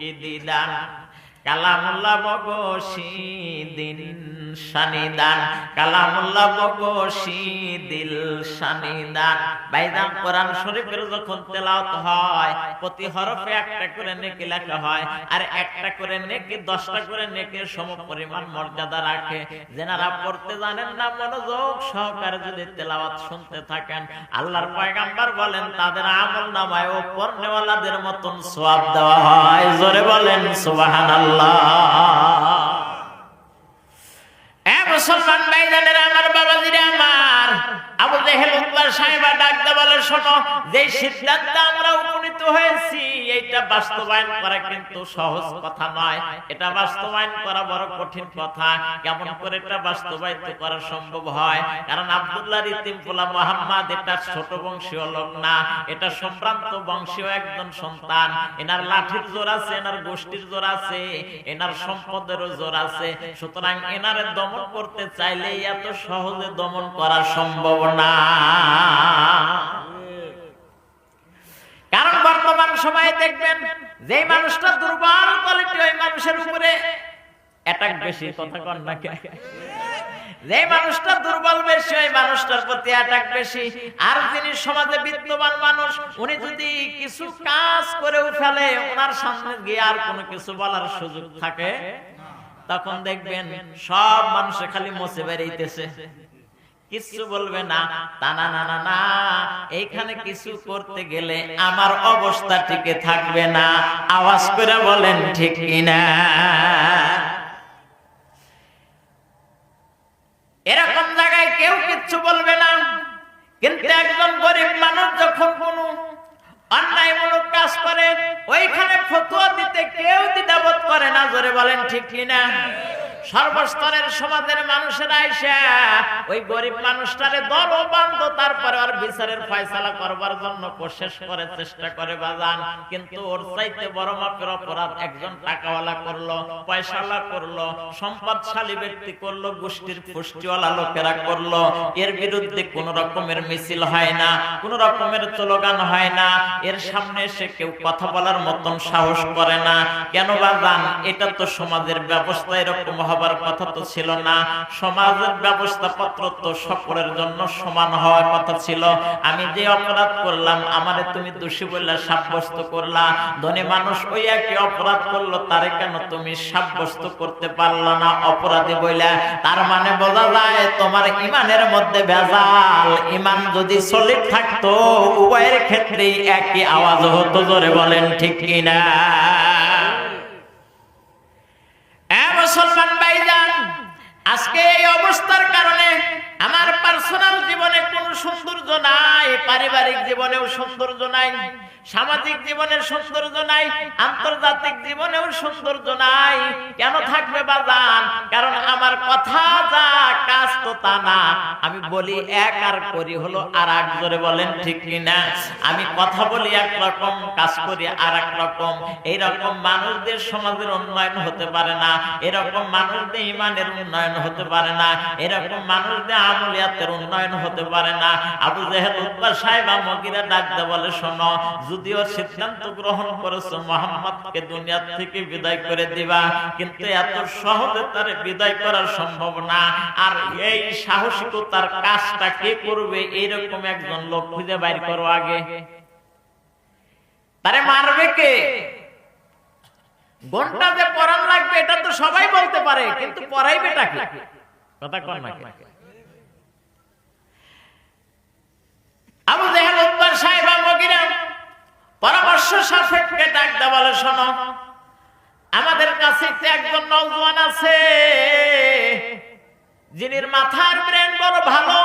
দিদান কালামুল্লাহ বগসি দিন শানিদান মর্যাদা রাখে। যেনারা পড়তে জানেন না, মনোযোগ সহকারে যদি তেলাওয়াত শুনতে থাকেন, আল্লাহর পয়গাম্বার বলেন, তাদের আমল নামায় ও পড়নেওয়ালাদের মতন সওয়াব দেওয়া হয়। জোরে বলেন মুসলমান ভাইজানেরা আমার বাবাজিরা আমার ছোট বংশীয় লোক না। এটা সম্ভ্রান্ত বংশীয় একজন সন্তান। এনার লাঠির জোর আছে, এনার গোষ্ঠীর জোর আছে, এনার সম্পদেরও জোর আছে। সুতরাং এনারে দমন করতে চাইলে এত সহজে দমন করা সম্ভব না। কারণ বর্তমান সময়ে দেখবেন যে মানুষটা দুর্বল কোয়ালিটি ওই মানুষের উপরে অ্যাটাক বেশি, কথা কন না? যে মানুষটা দুর্বল বেশি, ওই মানুষটার প্রতি অ্যাটাক বেশি আর যিনি সমাজে বিদ্যমান মানুষ, উনি যদি কিছু কাজ করেও ফেলে, ওনার সামনে গিয়ে আর কোনো কিছু বলার সুযোগ থাকে, তখন দেখবেন সব মানুষে খালি মসে বেরিয়েছে কিছু বলবে না। তা না না না না। এইখানে কিছু করতে গেলে আমার অবস্থা টিকে থাকবে না। আওয়াজ করে বলেন, ঠিক কিনা? এরকম জায়গায় কেউ কিচ্ছু বলবে না। কিন্তু একজন গরিব মানুষ যখন কোন অন্যায়মূলক কাজ করে, ওইখানে ফতুয়া দিতে কেউ দ্বিধাবোধ করে না। জোরে বলেন, ঠিক কিনা? সর্বস্তরের সমাজের মানুষেরা আইসা, ওই গরিব মানুষটারে দর বান্ধ, তারপরে আর বিচারের ফয়সালা করবার জন্য কোশেষ করে, চেষ্টা করে বাজান। কিন্তু ওর চাইতে বড় মাপের অপরাধ, একজন টাকাওয়ালা করল, পয়সাওয়ালা করল, সম্পদশালী ব্যক্তি করল, গোষ্ঠীর পুষ্টিওয়ালা লোকেরা করল। এর বিরুদ্ধে কোন রকমের মিছিল হয় না, কোন রকমের স্লোগান হয় না। এর সামনে এসে কেউ কথা বলার মতন সাহস করে না। কেন বাজান? এটা তো সমাজের ব্যবস্থা এরকম হবার কথা তো ছিল না। সমাজের ব্যবস্থাপত্র তো সকলের জন্য সমান হওয়ার কথা ছিল। আমি যে অপরাধ করলাম, আমারে তুমি দোষী বললে সাব্যস্ত করলা। ধনী মানুষ ওই একই অপরাধ করল, তারে কেন তুমি সাব্যস্ত করতে পারলা না অপরাধী বইলা? তার মানে বোঝা যায় তোমার ইমানের মধ্যে ভেজাল। ইমান যদি সলিড থাকতো, উভয়ের ক্ষেত্রেই একই আওয়াজ হতো, জোরে বলেন ঠিক কিনা এ মুসলমান ভাইজান, আজকে এই অবস্থার কারণে আমার পার্সোনাল জীবনে কোনো সৌন্দর্য নাই, পারিবারিক জীবনেও সৌন্দর্য নাই। সামাজিক জীবনের সৌন্দর্য নাই, আন্তর্জাতিক জীবনেও সৌন্দর্য নাই। কেন থাকবে বাজান কারণ আমার কথা যা কাজ তো তা না। আমি বলি এক আর করি হলো আর এক জোরে বলেন ঠিক কিনা? আমি কথা বলি এক রকম, কাজ করি আর এক রকম। এইরকম মানুষদের সমাজের উন্নয়ন হতে পারে না। এরকম মানুষদের ইমানের উন্নয়ন হতে পারে না। এরকম মানুষদের আমলিয়াতের উন্নয়ন হতে পারে না। আবু জেহেল উদ্বা সাহেব মগিরা ডাকতে বলে, শোনো যদিও সিদ্ধান্ত গ্রহণ করেছ, মোহাম্মদকে দুনিয়া থেকে বিদায় করে দিবা, কিন্তু এত সহজে তার বিদায় করা সম্ভব না। আর এই সাহসিকতার কাজটা কে করবে এইরকম একজন লোক খুঁজে বাইর করো আগে। তারে মারবে কে? ঘণ্টা যে পড়ান লাগবে, এটা তো সবাই বলতে পারে, কিন্তু পড়াইবেটা কি? কথা কর না আবু জেহেল উদ্বার সাহেব মগিরা পরামর্শ সাপেক্ষে ডাক দেওয়ালে শোনো। আমাদের কাছে একজন নওজোয়ান আছে যিনি মাথার ব্রেন বড় ভালো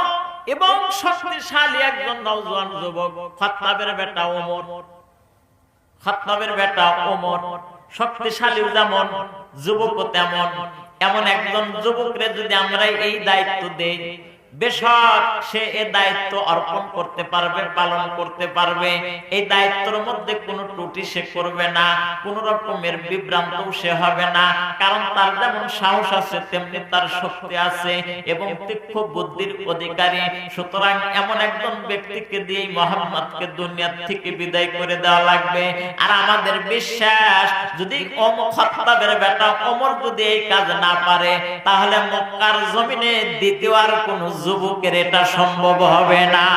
এবং শক্তিশালী একজন নওজোয়ান যুবক। খত্তাবের বেটা ওমর। খত্তাবের বেটা ওমর। শক্তিশালীও যেমন, যুবকও তেমন। এমন একজন যুবকরে যদি আমরা এই দায়িত্ব দেই বেশক সে এ দায়িত্ব অর্পণ করতে পারবে, পালন করতে পারবে। এই দায়িত্বের মধ্যে কোনো ত্রুটি সে করবে না, কোন রকমের বিভ্রান্ত সে হবে না। কারণ তার যেমন সাহস আছে, তেমনি তার শক্তি আছে এবং তীক্ষ্ণ বুদ্ধির অধিকারী। সুতরাং এমন একজন ব্যক্তিকে দিয়ে মোহাম্মদকে দুনিয়ার থেকে বিদায় করে দেওয়া লাগবে। আর আমাদের বিশ্বাস, যদি ওম খত্তাবের বেটা ওমর যদি এই কাজ না পারে, তাহলে মক্কার জমিনে দ্বিতীয় আর কোন যুবকের এটা সম্ভব হবে না।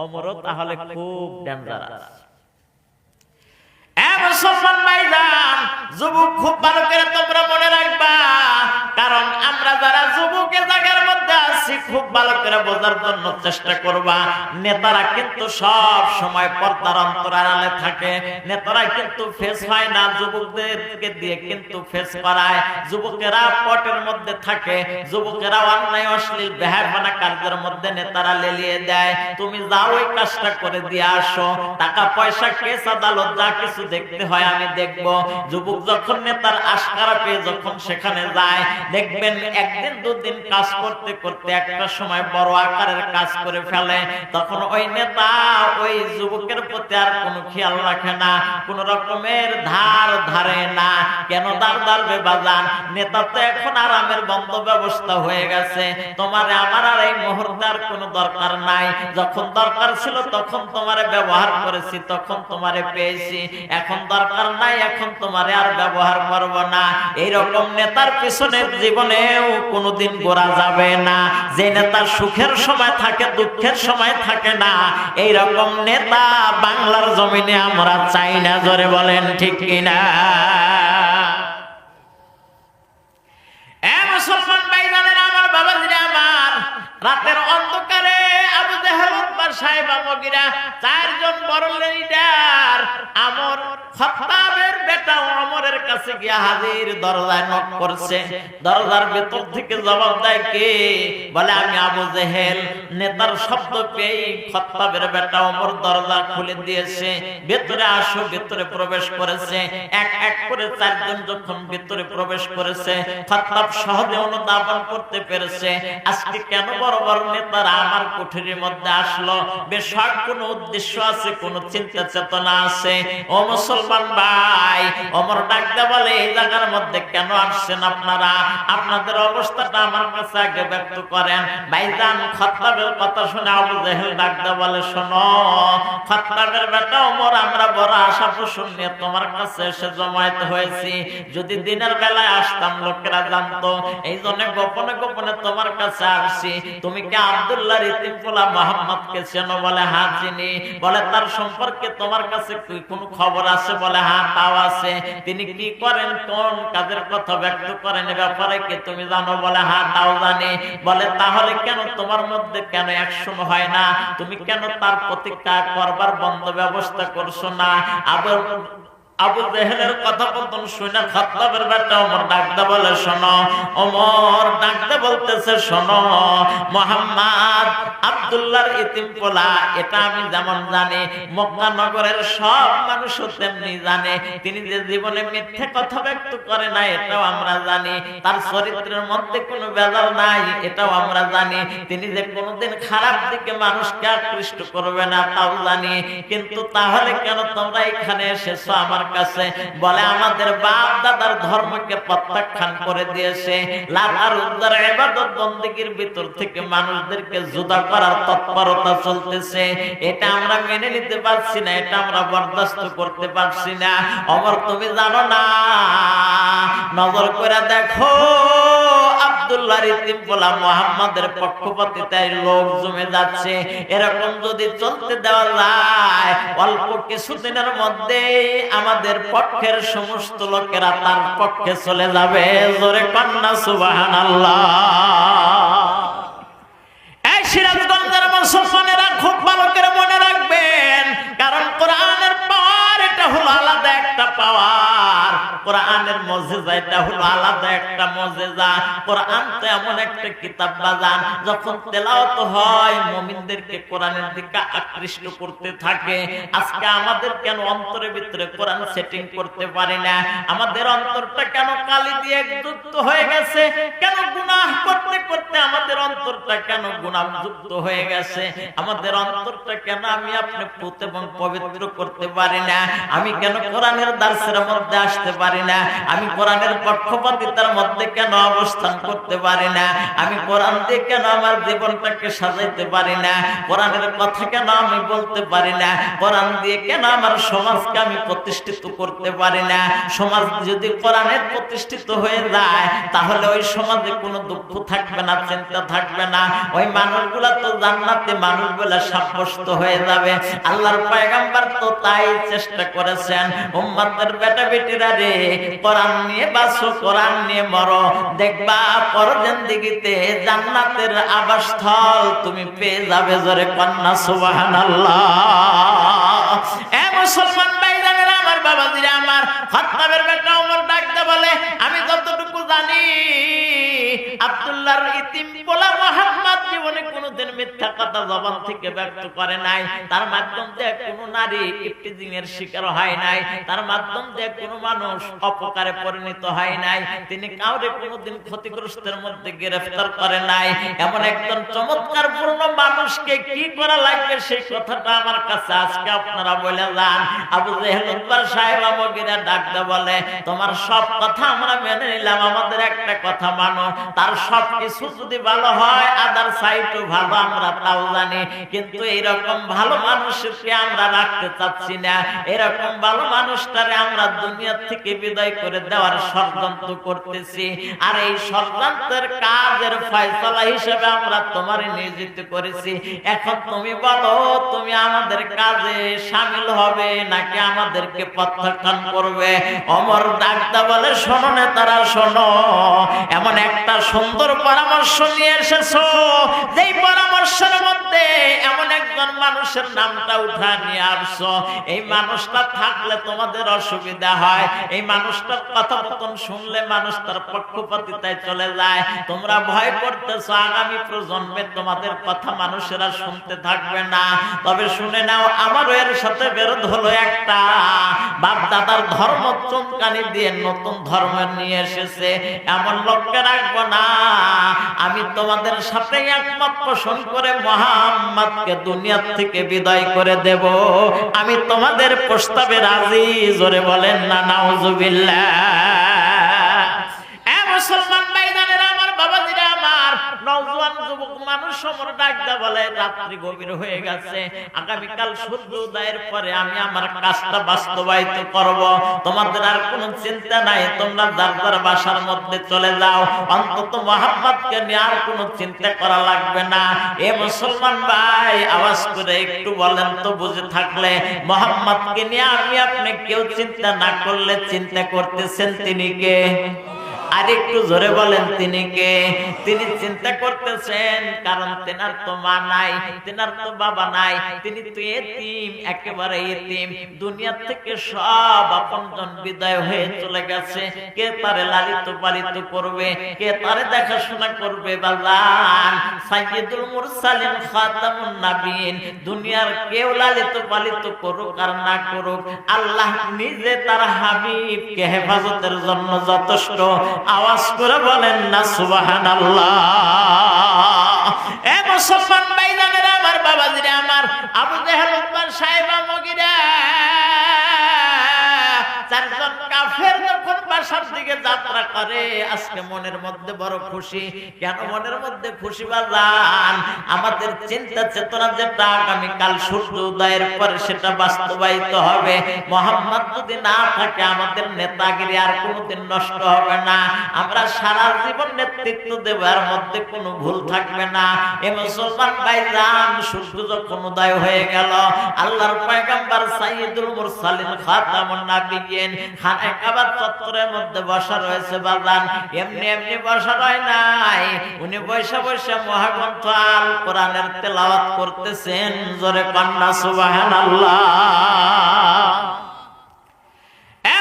অমর তাহলে খুব ডেঞ্জারাস যুবক খুব ভালো করে তোমরা মনে রাখবা, কারণ আমরা যারা যুবকের জায়গার মধ্যে আছি খুব ভালো করে বোঝার জন্য চেষ্টা করবা। নেতারা কিন্তু সব সময় পর্দার অন্তরালে থাকে। নেতারা কিন্তু ফেস হয় না, যুবকদেরকে দিয়ে কিন্তু ফেস করায়। যুবকেরা পটের মধ্যে থাকে। যুবকেরা অন্যায়, অশ্লীল বেহারমানা কাজের মধ্যে নেতারা লেলিয়ে দেয়। তুমি যাও ওই কাজটা করে দিয়ে আসো। টাকা, পয়সা, কেস, আদালত, যা কিছু দেখতে হয় আমি দেখব। যুবক যখন নেতার আশকারা পেয়ে যখন সেখানে যায়, দেখবেন একদিন, দুদিন কাজ করতে করতে একটা সময় বড় আকারের কাজ করে ফেলে, তখন ওই নেতা ওই যুবকের প্রতি আর কোনো খেয়াল রাখে না, কোন রকমের ধার ধারে না। কেন ধার ধারবে বাজান? নেতা তো এখন আরামের বন্ধ ব্যবস্থা হয়ে গেছে। তোমার আমার আর এই মুহূর্তে আর কোনো দরকার নাই। যখন দরকার ছিল তখন তোমারে ব্যবহার করেছি, তখন তোমারে পেয়েছি। এখন দরকার নাই, এখন তোমারে আর ব্যবহার করব না। এইরকম নেতার পিছনে জীবনেও কোনোদিন গোড়া যাবে না। যে নেতার সুখের সময় থাকে, দুঃখের সময় থাকে না এই রকম নেতা বাংলার জমিনে আমরা চাই না, জোরে বলেন ঠিক কিনা? আমার রাতের অন্ধকারে চারজন বড় কাছে গিয়া হাজির দরজায় নক করছে। দরজার ভেতর থেকে জবাব দেয় কে? বলে, আমি আবু জেহেল। নেতার শব্দ পেয়ে খত্তাবের বেটা অমর দরজা খুলে দিয়েছে। ভেতরে আসো, ভেতরে প্রবেশ করেছে। এক এক করে চারজন যখন ভেতরে প্রবেশ করেছে, খত্তাব সহজে অনুধাবন করতে পেরেছে। আজকে কেন বড় বড় নেতারা আমার কুঠুরির মধ্যে আসলো? বেশ কোনো উদ্দেশ্য আছে, কোনো চিন্তা চেতনা আছে? ও মুসলমান ভাই অমর ডাকতে বলে, এই জায়গার মধ্যে কেন আসছেন আপনারা? আপনাদের অবস্থাটা আমার কাছে আগে ব্যক্ত করেন। ভাইজান খত্তাবের কথা শুনে আবু জেহেল ডাকতে বলে, শোনো, খত্তাবের বেটা ওমর, আমরা বড় আশা পোষণ নিয়ে তোমার কাছে এসে জমায়েত হয়েছি। যদি দিনের বেলায় আসতাম, লোকেরা জানতো, এই জন্য গোপনে গোপনে তোমার কাছে আসছি। তুমি কি আব্দুল্লাহ ইতিম পোলা মোহাম্মদ কে চেনো বলে? হ্যাঁ চিনি। বলে, তার সম্পর্কে তোমার কাছে কোনো খবর আছে? বলে হ্যাঁ তাও আছে। তিনি কি করেন, কোন কাজের কথা ব্যক্ত করেন, এ ব্যাপারে কি তুমি জানো? বলে হা তাও জানি। বলে, তাহলে কেন তোমার মধ্যে কেন একশো হয় না? তুমি কেন তার প্রতিজ্ঞা করবার বন্ধ ব্যবস্থা করছ না? আবার আবু জেহেলের কথা বলতেন শুনে খাত্তাবের বেটা ওমর ডাকতে বলে, শোনো, ওমর ডাকতে বলতেছে, শোনো, মোহাম্মদ আব্দুল্লাহর ইতিম পোলা, এটা আমি যেমন জানি, মক্কা নগরের সব মানুষও তেমনি জানে। তিনি যে জীবনে মিথ্যে কথা ব্যক্ত করে না, এটাও আমরা জানি। তার চরিত্রের মধ্যে কোনো বেজাল নাই, এটাও আমরা জানি। তিনি যে কোনোদিন খারাপ দিকে মানুষকে আকৃষ্ট করবে না, তাও জানি। কিন্তু তাহলে কেন তোমরা এখানে এসেছ? আমার কাছে বলে, আমাদের বাপ দাদার ধর্মকে প্রত্যাখ্যান করে দিয়েছে। লালার উদ্ধার এবাদত বন্দীগীর ভিতর থেকে মানুষদেরকে জুদা করার তৎপরতা চলতেছে। এটা আমরা মেনে নিতে পারছি না, এটা আমরা বরদাস্ত করতে পারছি না। অমর, তুমি জানো না? নজর করে দেখো। মোহাম্মদের লোক জমে যাচ্ছে। এরকম যদি চলতে দেওয়া যায়, অল্প কিছুদিনের মধ্যে আমাদের পক্ষের সমস্ত লোকেরা তার পক্ষে চলে যাবে। জোরে কন্যা সুবাহান সিরাজগঞ্জের মুসলমানেরা খুব ভালো করে মনে রাখবেন, কারণ কোরআনের পাওয়ার এটা হলো আলাদা একটা পাওয়ার কোরআনের মজেজা, এটা হলো আলাদা একটা কোরআন তো এমন একটা কিতাব বাজান, যখন তেলাওয়াত হয় কোরআনের দিকে আকৃষ্ট করতে থাকে। আজকে আমাদের কেন ভিতরে কোরআন সেটিং করতে না? আমাদের অন্তরটা কেন কালি দিয়ে যুক্ত হয়ে গেছে? কেন করতে করতে আমাদের অন্তরটা কেন হয়ে গেছে? আমাদের অন্তরটা কেন আমি আপনি পুত এবং পবিত্র করতে পারি না? আমি কেন কোরআনের দার্সের মধ্যে আসতে পারি না। আমি কোরআনের পক্ষপাতিতার মধ্যে কেন অবস্থান করতে পারি না? আমি কোরআন দিয়ে কেন আমার জীবনটাকে সাজাইতে পারি না? কোরআনের কথা কেন আমি বলতে পারি না? কোরআন দিয়ে কেন আমার সমাজকে আমি প্রতিষ্ঠিত করতে পারি না? সমাজ যদি কোরআনের প্রতিষ্ঠিত হয়ে যায়, তাহলে ওই সমাজে কোনো দুঃখ থাকবে না, চিন্তা থাকবে না। ওই মানুষগুলা তো জান্নাতে মানুষগুলা সাব্যস্ত হয়ে যাবে। আল্লাহর পয়গাম্বার তো তাই চেষ্টা করেছেন। উম্মাদের বেটা বেটিরা রে কোরআন নিয়ে কোরআন নিয়ে মরো। দেখবা জান্নাতের আবাসস্থল তুমি পেয়ে যাবে জোরে কন্যা, সুবহানাল্লাহ। এ মুসলমান ভাইজানেরা আমার বাবাজিরা, আমার খাত্তাবের বেটা ওমর ডাকতে বলে, আমি যতটুকু জানি আব্দুল্লাহর ইতিম জীবনে মিথ্যা কথা জবান থেকে ব্যক্ত করে নাই। তার মাধ্যম দিয়ে কোনো নারী শিকার হয় নাই। তার মাধ্যম দিয়ে কোনো মানুষ অপকারে পরিণত হয় নাই। তিনি কাউরে কোনোদিন ক্ষতিগ্রস্তের মধ্যে গ্রেফতার করে নাই। এমন একজন চমৎকার পূর্ণ মানুষকে কি করা লাগবে সেই কথাটা আমার কাছে আজকে আপনারা বলে যান। আবু জেহেল উদ্বার সাহেব আমাকে ডাকতে বলে, তোমার সব কথা আমরা মেনে নিলাম, আমাদের একটা কথা মানো। তার সব কিছু যদি ভালো হয় আদার সাইডও ভালো, আমরা তাও জানি। কিন্তু ভালো মানুষকে আমরা রাখতে চাচ্ছি না। এরকম ভালো মানুষটারে আমরা দুনিয়া থেকে বিদায় করে দেওয়ার ষড়যন্ত্র করতেছি। আর এই ষড়যন্ত্রের কাজের ফয়সলা হিসেবে আমরা নিয়োজিত করেছি। এখন তুমি বলো, তুমি আমাদের কাজে সামিল হবে নাকি আমাদেরকে প্রত্যাখ্যান করবে? অমর ডাক্তার বলে, শোনো না তারা শোনো। এমন একটা সুন্দর পরামর্শ নিয়ে এসেছ? যেই পরামর্শের মধ্যে এমন একজন মানুষের নামটা উঠা নিয়ে আসছো। এই মানুষটা থাকলে তোমাদের অসুবিধা হয়। এই মানুষটার কথা মতন শুনলে মানুষ তার পক্ষপাতিতায় চলে যায়। তোমরা ভয় করতেছো, আগামী প্রজন্মে তোমাদের কথা মানুষেরা শুনতে থাকবে না। তবে শুনে নাও, আমারও এর সাথে বেরোধ হলো একটা। বাপ দাদার ধর্ম চমকানি দিয়ে নতুন ধর্ম নিয়ে এসেছে। এমন লোককে রাখব না আমি তোমাদের সাথে একমত পোষণ করে মোহাম্মদকে দুনিয়ার থেকে বিদায় করে দেব। আমি তোমাদের প্রস্তাবে রাজি। জোরে বলেন না, নাউজুবিল্লাহ। এ মুসলমান! নওজোয়ান যুবক মানুষ সমর ডাকদা বলে, রাত্রি গভীর হয়ে গেছে। আগামীকাল সূর্য উদয়ের পরে আমি আমার কাজটা বাস্তবায়িত করব। তোমাদের আর কোনো চিন্তা নাই, তোমরা যার যার বাসার মধ্যে চলে যাও। অন্তত মোহাম্মদকে নিয়ে আর কোনো চিন্তা করা লাগবে না। এ মুসলমান ভাই, আওয়াজ করে একটু বলেন তো বুঝে থাকলে, মোহাম্মদকে নিয়ে আমি আপনি কেউ চিন্তা না করলে চিন্তা করতেছেন তিনি কে? আর একটু জোরে বলেন, তিনি কে? তিনি চিন্তা করতেছেন, কারণ তেনার তো মা নাই, তেনার তো বাবা নাই, তিনি তো এতিম, একেবারে এতিম। দুনিয়া থেকে সব আপনজন বিদায় হয়ে চলে গেছে। কে তারে লালিত পালিত করবে? কে তারে দেখাশোনা করবে বাজান সাইয়্যিদুল মুরসালিন খাতামুন নাবিয়িন। দুনিয়ার কেউ লালিত পালিত করুক আর না করুক, আল্লাহ নিজে তার হাবিবকে হেফাজতের জন্য যথেষ্ট। আওয়াজ করে বলেন না সুবাহান আল্লাহ এ মুসলমান ভাইজানেরা, আমার বাবাজিরা, আমার আবু দেহ সাহেব সাহেবা মগিরা চারজন কাফের যখন বাসার দিকে যাত্রা করে, আজকে মনের মধ্যে বড় খুশি। কেন মনের মধ্যে খুশি বাজান? আমাদের চিন্তা চেতনা যেটা আগামীকাল সূর্য উদয়ের পরে সেটা বাস্তবায়িত হবে। মোহাম্মদ যদি না থাকে, আমাদের নেতাগিরি আর কোনোদিন নষ্ট হবে না। আমরা সারা জীবন নেতৃত্ব দেবার মধ্যে কোনো ভুল থাকবে না। এ মুসলমান ভাইজান, সূর্য যখন উদয় হয়ে গেল, আল্লাহর পয়গম্বর সাইয়্যিদুল মুরসালিন, খাতামুন নাবিয়িন খানায় খাবার চত্বরের মধ্যে বসা রয়েছে বাজান এমনি এমনি বসা রয় নাই। উনি বৈশা বৈশা মহাগ্রন্থ আল কোরআনের তেলাওয়াত করতেছেন। জোরে কন্যা সুবাহান আল্লাহ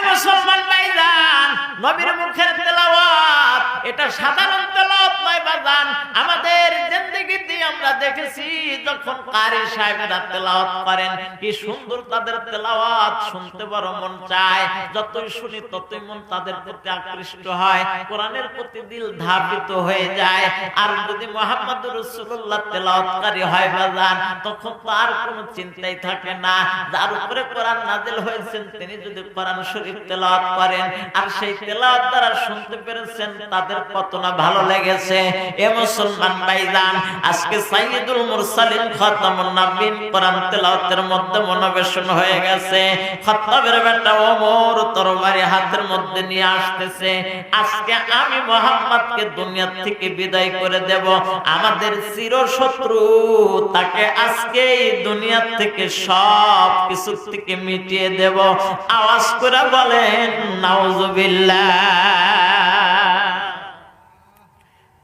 মুসলমান ভাইজান, নবীর মুখের তেলাওয়াত এটা সাধারণ তেলাওয়াত নয় বাজান। আমাদের জিন্দেগিতে আমরা দেখেছি, যখন কারি সাহেবরা তেলাওয়াত করেন, কি সুন্দর তাদের তেলাওয়াত শুনতে বড় মন চায়। যতই শুনি, ততই মন তাদের প্রতি আকৃষ্ট হয়। কোরআনের প্রতি দিল ধাবিত হয়ে যায়। আর যদি মোহাম্মদ রসুল্লাহ তেলাওয়াতকারী হয়, বাজান, তখন তো আর কোনো চিন্তাই থাকে না। যার উপরে কোরআন নাজিল হয়েছেন, তিনি যদি কোরআন শরীফ তেলাওয়াত করেন, আর সেই তেলাওয়াত দ্বারা শুনতে পেরেছেন, তাদের কত না, ভালো লেগেছে। এ মুসলমান ভাইজান, আজকে মুরসালিন খাতামুন নবীন কোরআন তেলাওয়াতের মধ্যে মনোবেশন হয়ে গেছে। বেটা ওমর তরবারি হাতের মধ্যে নিয়ে আসতেছে। আজকে আমি মোহাম্মদকে দুনিয়া থেকে বিদায় করে দেব। আমাদের চির শত্রু তাকে আজকে দুনিয়া থেকে সব কিছু থেকে মিটিয়ে দেব। আওয়াজ করে বলেন, নাউজুবিল্লাহ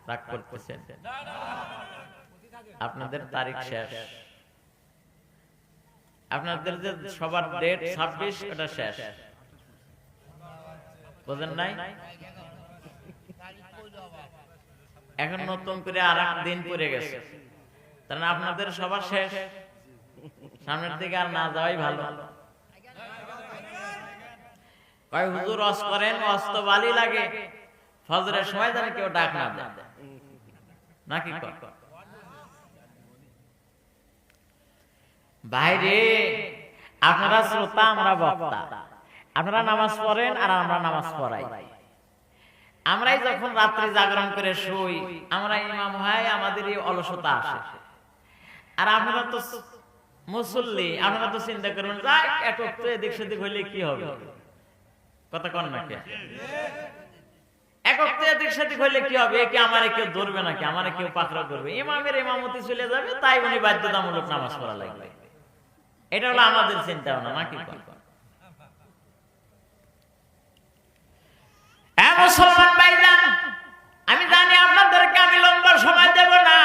রাগ করতেছেন আপনাদের তারিখ শেষ। আপনাদের যে সবার ডেট ছাব্বিশ ওটা শেষ। বোঝেন নাই? এখন নতুন করে আর দিন পড়ে গেছে। তার মানে আপনাদের সবার শেষ। সামনের দিকে আর না যাওয়াই ভালো। কয় হুজুর অস করেন অস তো বালি লাগে। ফজরের সময় জানে কেউ ডাক না দেয়। নাকি কয়? বাইরে। আপনারা শ্রোতা, আমরা বক্তা। আপনারা নামাজ পড়েন আর আমরা নামাজ পড়াই। আমরাই যখন রাত্রে জাগরণ করে শুই, আমরা ইমাম হয় আমাদের এই অলসতা আসে। আর আপনারা তো মুসল্লি, আপনারা তো চিন্তা করবেন যাক একক তো এদিক সেদিক হইলে কি হবে? কথা কন নাকি একক এদিক সেদিক হইলে কি হবে? কি আমারে কেউ ধরবে নাকি? আমারে কেউ পাকড়া করবে? ইমামের ইমামতি চলে যাবে, তাই উনি বাধ্যতামূলক নামাজ পড়া লাগবে। এটা হলো আমাদের চিন্তা ভাবনা নাকি মুসলমান আমি জানি লম্বা সময় দেব না।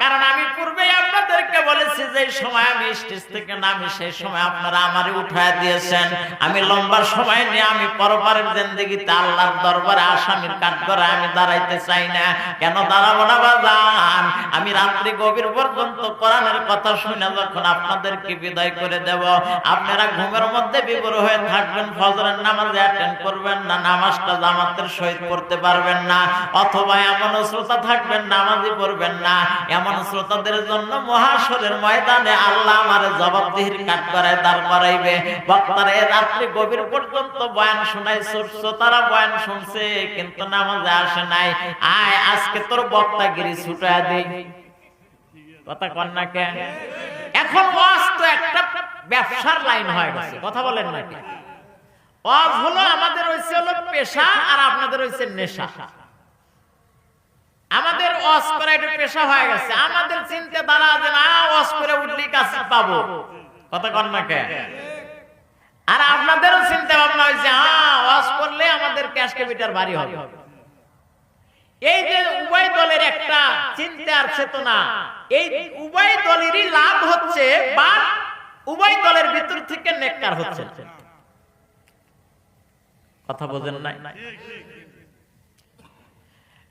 কারণ আমি পূর্বে আপনাদেরকে বলেছি যে সময় আমি স্টেজ থেকে নামি, সেই সময় আপনারা আমারে উঠায় দিয়েছেন। আমি লম্বা সময় নিয়ে আমি পরপারের জিন্দগিতে আল্লাহর দরবারে আসামির কাঠ করে আমি দাঁড়াইতে চাই না। কেন দাঁড়াবো না বাজান? আমি রাত্রি গভীর পর্যন্ত কোরআনের কথা শুনে যখন আপনাদেরকে বিদায় করে দেব, আপনারা ঘুমের মধ্যে বিবর হয়ে থাকবেন, ফজরের নামাজে অ্যাটেন্ড করবেন না, নামাজটা জামাতের সহিত পড়তে পারবেন না, অথবা এমন শ্রোতা থাকবেন নামাজই পড়বেন না। এমন শ্রোতাদের জন্য মহাসরের ময়দানে আল্লাহ আমার জবাবদিহির কাঠ করায় দাঁড় করাইবে। বক্তারা, এ রাত্রি গভীর পর্যন্ত বয়ান শোনায় শ্রোতারা বয়ান শুনছে, কিন্তু নামাজে আসে নাই। আয়, আজকে তোর বক্তাগিরি ছুটায় দেই। কথা কন না কেন? এখন ওয়াজ তো একটা ব্যবসার লাইন হয়ে গেছে। কথা বলেন নাকি ওয়াজ হলো, আমাদের হইছে হলো পেশা, আর আপনাদের হইছে নেশা। আমাদের ওয়াজ করা পেশা হয়ে গেছে। আমাদের চিন্তা দ্বারা যে না করে উঠলি কাজ পাবো। কথা কন না কেন? আর আপনাদেরও চিন্তা ভাবনা হয়েছে হ্যাঁ ওয়াজ করলে আমাদের ক্যাশ ক্যাপিটাল ভারী হবে। এই যে উভয় দলের একটা চিন্তা আর চেতনা, এই উভয় দলেরই লাভ হচ্ছে বা উভয় দলের ভিতর থেকে নেককার হচ্ছে। কথা বোঝেন নাই?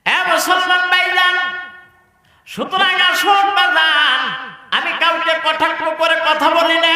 হ্যাঁ মুসলমান সুতরাং আমি কাউকে কটাক্ষ করে কথা বলি না।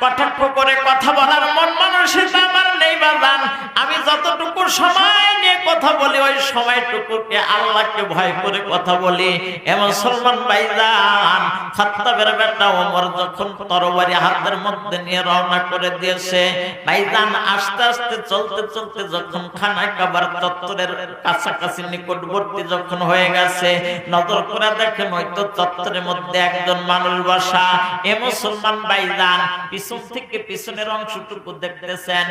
কটাক্ষ করে কথা বলার মন মানুষের আমার নেই বাজান আমি যতটুকু সময় নিয়ে কথা বলি, ওই সময়টুকুকে আল্লাহকে ভয় করে কথা বলি। এ মুসলমান ভাইজান, খাত্তাবের বেটা ওমর যখন তরবারি হাতের মধ্যে নিয়ে রওনা করে দিয়েছে, ভাইজান আস্তে আস্তে চলতে চলতে যখন খানা কাবার চত্বরের কাছাকাছি নিকটবর্তী যখন হয়ে গেছে, নজর করে দেখেন হয়তো চত্বরের মধ্যে একজন মানুষ বসা। এ মুসলমান ভাইজান, পিছন থেকে পিছনের অংশটুকু দেখতেছেন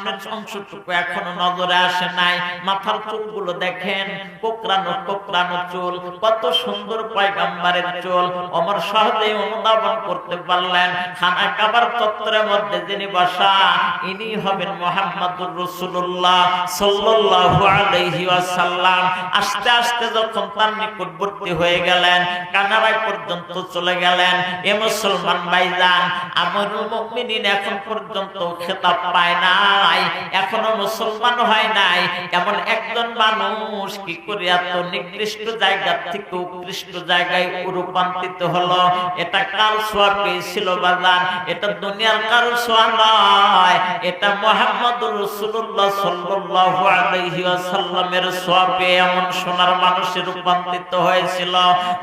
সামনের অংশটুকু এখনও নজরে আসে নাই। মাথার চুলগুলো দেখেন, কোকড়ানো কোকড়ানো চুল, কত সুন্দর পয়গাম্বারের চুল। অমর সহজেই অনুধাবন করতে পারলেন, খানা কাবার চত্বরের মধ্যে যিনি বসা, ইনি হবেন মোহাম্মদুর রসুল্লাহ সাল্লাল্লাহু আলাইহি ওয়াসাল্লাম। আস্তে আস্তে যখন তার নিকটবর্তী হয়ে গেলেন কানারায় পর্যন্ত চলে গেলেন। এ মুসলমান ভাইজান, আমরুল মুমিনিন এখন পর্যন্ত খেতাব পায় নাই, এখনও মুসলমান হয় নাই। এমন একজন মানুষ কি করে এত নিকৃষ্ট জায়গা থেকে উৎকৃষ্ট জায়গায় রূপান্তরিত হলো? এটা কার সোয়া পেয়েছিল বাজান এটা দুনিয়ার কারও সোয়া নয়? এটা মোহাম্মদুর রাসূলুল্লাহ সাল্লাল্লাহু আলাইহি ওয়াসাল্লামের সোয়া পেয়ে এমন সোনার মানুষে রূপান্তরিত হয়েছিল।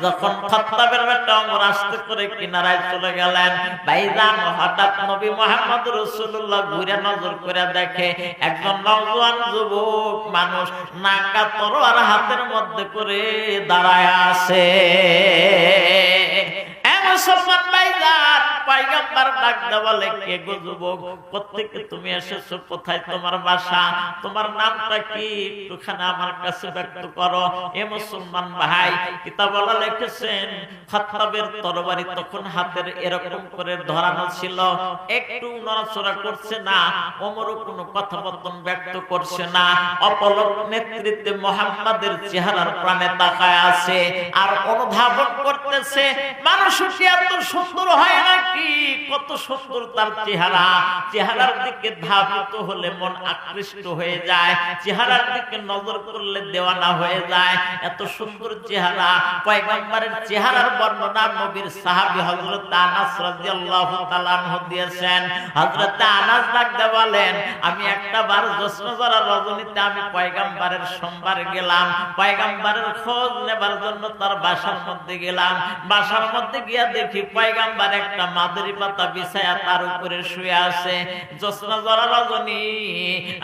যখন খাত্তাবের বেটা ওমর আস্তে করে কিনারায় চলে গেলেন, ভাইজান, হঠাৎ নবী মোহাম্মদ রাসূলুল্লাহ ঘুরে নজর করে দেখে একজন নজওয়ান যুবক মানুষ নাকা তরোয়ার হাতের মধ্যে করে দাঁড়ায় আছে। সফর মুসলমান ভাইজান পয়গম্বর ডাক দেওয়ালে কে গো যুবক কোত্থেকে তুমি এসেছ কোথায়? তোমার বাসা, তোমার নামটা কি? একটুখানি আমার কাছে ব্যক্ত করো। এ মুসলমান ভাই কিতাবলা লিখেছেন তরবারি তখন হাতের এরকম করে ধরানো ছিল। একটু নড়াচড়া করছে না, ওমরও কোনো কথাবর্তন ব্যক্ত করছে না। অপলক নেতৃত্বে মোহাম্মদের চেহারার প্রাণে তাকায় আছে, আর অনুধাবন করতেছে মানুষ এত সুন্দর হয় কত সুন্দর তার চেহারা। চেহারার দিকে ধাবিত হলে মন আকৃষ্ট হয়ে যায়। চেহারার দিকে নজর করলে দেওয়ানা হয়ে যায়। এত সুন্দর চেহারা। পয়গম্বরের চেহারার বর্ণনা নবীর সাহাবী হযরত আনাস রাদিয়াল্লাহু তাআলা আনহু দিয়েছেন। হযরত আনাস ডাকতে বলেন, আমি একটা বার জশ্নজরা রজনীতে আমি পয়গম্বরের সোমবার গেলাম। পয়গম্বরের খোঁজ নেবার জন্য তার বাসার মধ্যে গেলাম। বাসার মধ্যে গিয়া দেখি পয়গম্বর একটা মাদুরি পাতা বিছায়া তার উপরে শুয়ে আছে। জোসনা জরা রজনী।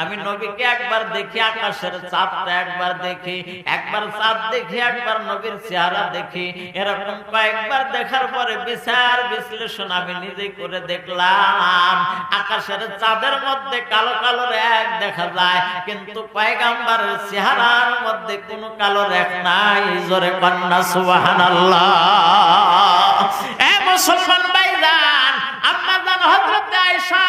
আমি নবীকে একবার দেখি, আকাশের চাঁদটা একবার দেখি, একবার চাঁদ দেখি, একবার নবীর চেহারা দেখি। এরকম কয়েকবার দেখার পরে বিচার, বিশ্লেষণ আমি নিজে করে দেখলাম। আকাশের চাঁদের মধ্যে কালো কালো রেখ দেখা যায়, কিন্তু পয়গাম্বারের চেহারার মধ্যে কোনো কালো রেখ নাই। জোরে কন্যা, সুবহানাল্লাহ। এ মুসলমান জান হযরত আয়েশা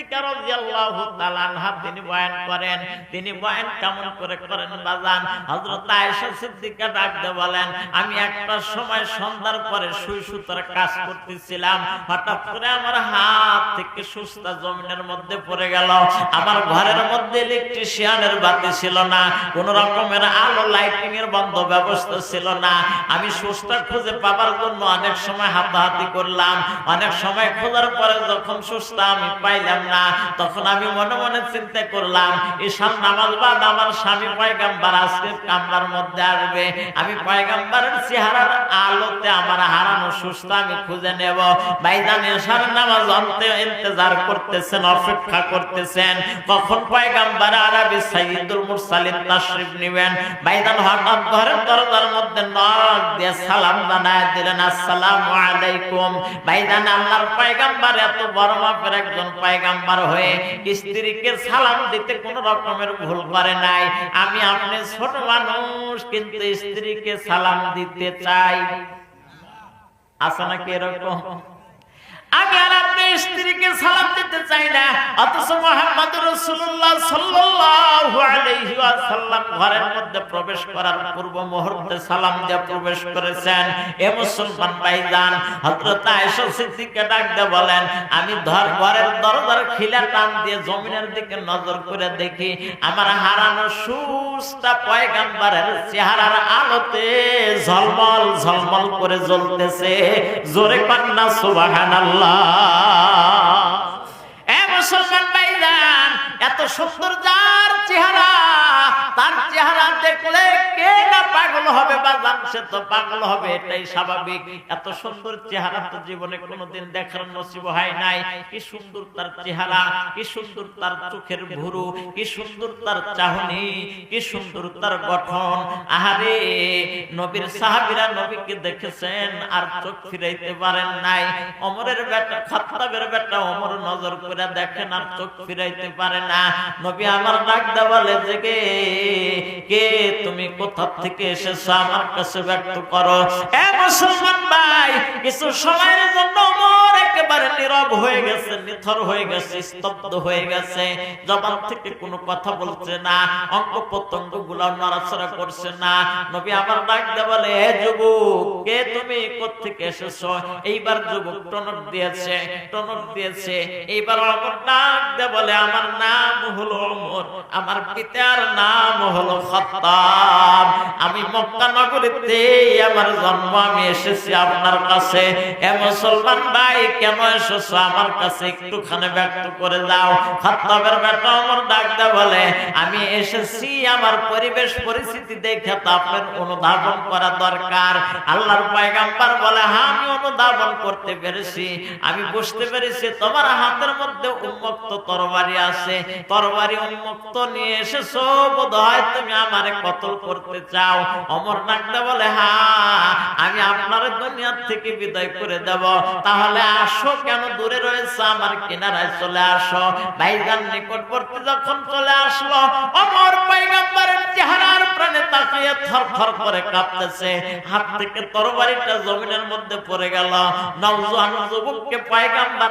সিদ্দিকা রাদিয়াল্লাহু তাআলা আনহা তিনি বয়ান করেন। তিনি বয়ান কেমন করে করেন বাজান? হযরত আয়েশা সিদ্দিকা ডাক বলেন, আমি একটা সময় সন্ধ্যার পরে সুই সুতার কাজ করতেছিলাম। হঠাৎ করে আমার হাত থেকে সুস্তা জমিনের মধ্যে পড়ে গেল। আমার ঘরের মধ্যে ইলেকট্রিশিয়ানের বাতি ছিল না, কোন রকমের আলো লাইটিং এর বন্ধ ব্যবস্থা ছিল না। আমি সুস্তা খুঁজে পাবার জন্য অনেক সময় হাতাহাতি করলাম। অনেক সময় খোঁজার পরে যখন সুস্তা আমি পাইলাম না, তখন আমি মনে মনে চিন্তা করলাম, ঈশান নামাজ বাদ আমার স্বামী পয়গাম্বার আজকে কামরার মধ্যে আসবে। আমি পয়গাম্বারের চেহারার আলোতে আমার হারানো সুস্তা আমি খুঁজে নেব। ভাইজান ঈশান নামাজ অন্তে ইন্তজার করতেছেন, অপেক্ষা করতেছেন। কখন পয়গাম্বার আরবি সাইয়্যিদুল মুরসালিন তাশরিফ নেবেন? ভাইজান হঠাৎ ঘরের দরজার মধ্যে নক দিয়ে সালাম জানায় দিলেন, আসসালামু আলাইকুম। ভাইজান আল্লাহর পয়গাম্বার এত বড় মাপের একজন পয়গাম্বার হয়ে স্ত্রীকে সালাম দিতে কোন রকমের ভুল করে নাই। আমি আপনি ছোট মানুষ, কিন্তু স্ত্রীকে সালাম দিতে চাই। আসা নাকি এরকম? আমি আর আপনি স্ত্রীকে সালাম দিতে চাই না, অথচ মোহাম্মদ সাল্লাল্লাহু আলাইহি ওয়াসাল্লাম ঘরের মধ্যে প্রবেশ করার পূর্ব মুহূর্তে সালাম দিয়ে প্রবেশ করেছেন। এ মুসলমান ভাইজান, হযরত আয়েশা সিদ্দিকা ডাক দিয়ে বলেন, আমি ধর, ঘরের দরজার খিলা টান দিয়ে জমিনের দিকে নজর করে দেখি, আমার হারানো সুস্থা পয়গাম্বরের চেহারার আলোতে ঝলমল ঝলমল করে জ্বলতেছে। জোরে কন্যা, সুবহানাল্লাহ। এ মুসলমান ভাইজান, এত সুন্দর যার চেহারা, তার চেহারা দেখলে কে না পাগল হবে বা সে তো পাগল হবে, এটাই স্বাভাবিক। এত সুন্দর চেহারা তো জীবনে কোনোদিন দেখার নসিব হয় নাই। কি সুন্দর তার চেহারা, কি সুন্দর তার চোখের ভুরু, কি সুন্দর তার চাহনি, কি সুন্দর তার গঠন। আহারে, নবীর সাহাবীরা নবীকে দেখেছেন, আর চোখ ফিরাইতে পারেন নাই। অমরের বেটা, খাত্তাবের বেটা অমর নজর করে দেখেন আর চোখ ফিরাইতে পারে না। নবী আমার ডাক দেওয়ালে জেগে, কে তুমি কোথা থেকে এসেছ? আমার কাছে ব্যক্ত করো। মুসলমান ভাই, কিছু সময়ের জন্য একেবারে নীরব হয়ে গেছে, নিথর হয়ে গেছে, স্তব্ধ হয়ে গেছে। জবান থেকে কোনো কথা বলছে না, অঙ্গ প্রত্যঙ্গগুলা নড়াচড়া করছে না। নবী আমার ডাক বলে "এ যুবক, কে তুমি? কোত্থেকে এসেছ? এইবার যুবক টনক দিয়েছে টনক দিয়েছে। এইবার ডাক বলে, আমার নাম হলো ওমর, আমার পিতার নাম হলো খাত্তাব। আমি মক্কা নগরীতে আমার জন্ম, আমি এসেছি আপনার কাছে। এ মুসলমান ভাই, কেন এসেছ? আমার কাছে একটুখানি ব্যক্ত করে দাও। খাত্তাবের বেটা আমার ডাক বলে, আমি এসেছি, আমার পরিবেশ পরিস্থিতি দেখে তো আপনার অনুধাবন করা দরকার। আল্লাহর পয়গাম্বার বলে হ্যাঁ আমি অনুধাবন করতে পেরেছি। আমি বুঝতে পেরেছি, তোমার হাতের মধ্যে উন্মুক্ত তরবারি আছে। তরবারি উন্মুক্ত নিয়ে এসেছ বোধ হয় তুমি আমারে কতল করতে চাও? অমর নাকদা বলে হ্যাঁ আমি আপনার দুনিয়ার থেকে বিদায় করে দেব। তাহলে আসো, কেন দূরে রয়েছে? আমার কিনারায় চলে আসো। ভাইজান নিকটবর্তী যখন চলে আসলো, অমর পয়গাম্বরের চেহারার প্রাণে তাকিয়ে থর থর করে কাঁপতেছে। হাত থেকে তরবারিটা জমিনের মধ্যে পড়ে গেল। নওজোয়ান যুবককে পয়গাম্বর